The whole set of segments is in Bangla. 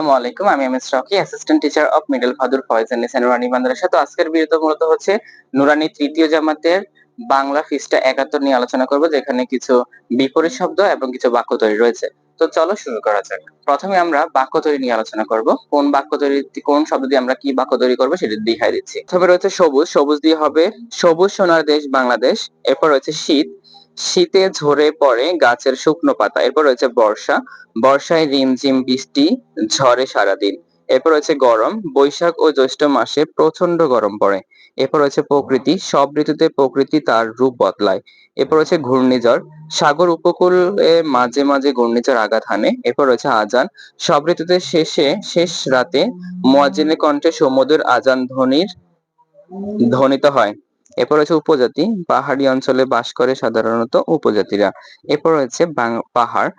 আসসালামু আমি M S Rocky assistant teacher of middle Fadur Foyez and Nurani আজকের ভিডিওতে মূলত হচ্ছে নুরানি তৃতীয় জামাতের বাংলা একাত্তর নিয়ে আলোচনা করব, যেখানে কিছু বিপরীত শব্দ এবং কিছু বাক্য তৈরি রয়েছে। তো চলো শুরু করা যাক। প্রথমে আমরা বাক্য তৈরি নিয়ে আলোচনা করব। কোন বাক্য তৈরি, কোন শব্দ দিয়ে আমরা কি বাক্য তৈরি করব সেটা দেখাই দিচ্ছি। প্রথমে রয়েছে সবুজ সবুজ দিয়ে হবে সবুজ সোনার দেশ বাংলাদেশ। এরপর রয়েছে শীত। শীতে ঝরে পড়ে গাছের শুকনো পাতা। এরপর রয়েছে বর্ষা। বর্ষায় রিমঝিম বৃষ্টি ঝরে সারাদিন। এরপর রয়েছে গরম। বৈশাখ ও জ্যৈষ্ঠ মাসে প্রচণ্ড গরম পড়ে। এরপর রয়েছে প্রকৃতি। সব ঋতুতে প্রকৃতি তার রূপ বদলায়। এরপর রয়েছে ঘূর্ণিঝড়। সাগর উপকূলে মাঝে মাঝে ঘূর্ণিঝড় আঘাত হানে। এরপর রয়েছে আজান। সব ঋতুতে শেষে, শেষ রাতে মুয়াজ্জিনের কণ্ঠে সমুদ্রের আজান ধ্বনির ধ্বনিত হয়। এরপর রয়েছে উপজাতি। পাহাড়ি অঞ্চলে বাস করে সাধারণত উপজাতিরা। এরপর রয়েছে পাহাড়।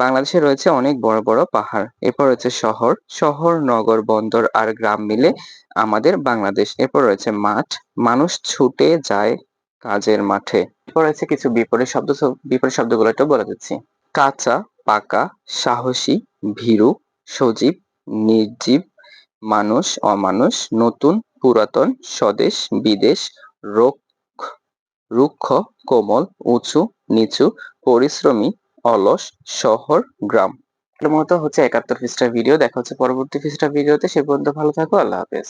বাংলাদেশে রয়েছে অনেক বড় বড় পাহাড়। এরপর রয়েছে শহর। শহর, নগর, বন্দর আর গ্রাম মিলে আমাদের বাংলাদেশ। এরপর রয়েছে মাঠ। মানুষ ছুটে যায় কাজের মাঠে। এরপর রয়েছে কিছু বিপরীত শব্দ বিপরীত শব্দগুলো একটু বলে দিচ্ছি। কাঁচা, পাকা, সাহসী, ভীরু, সজীব, নির্জীব, মানুষ, অমানুষ, নতুন, পুরাতন, স্বদেশ, বিদেশ রুক্ষ রুক্ষ, কোমল, উঁচু, নিচু, পরিশ্রমী, অলস শহর গ্রাম। এর মতো হচ্ছে একাত্তর পৃষ্ঠার ভিডিও দেখা হচ্ছে পরবর্তী পৃষ্ঠার ভিডিওতে সে পর্যন্ত ভালো থাকো। আল্লাহ হাফেজ।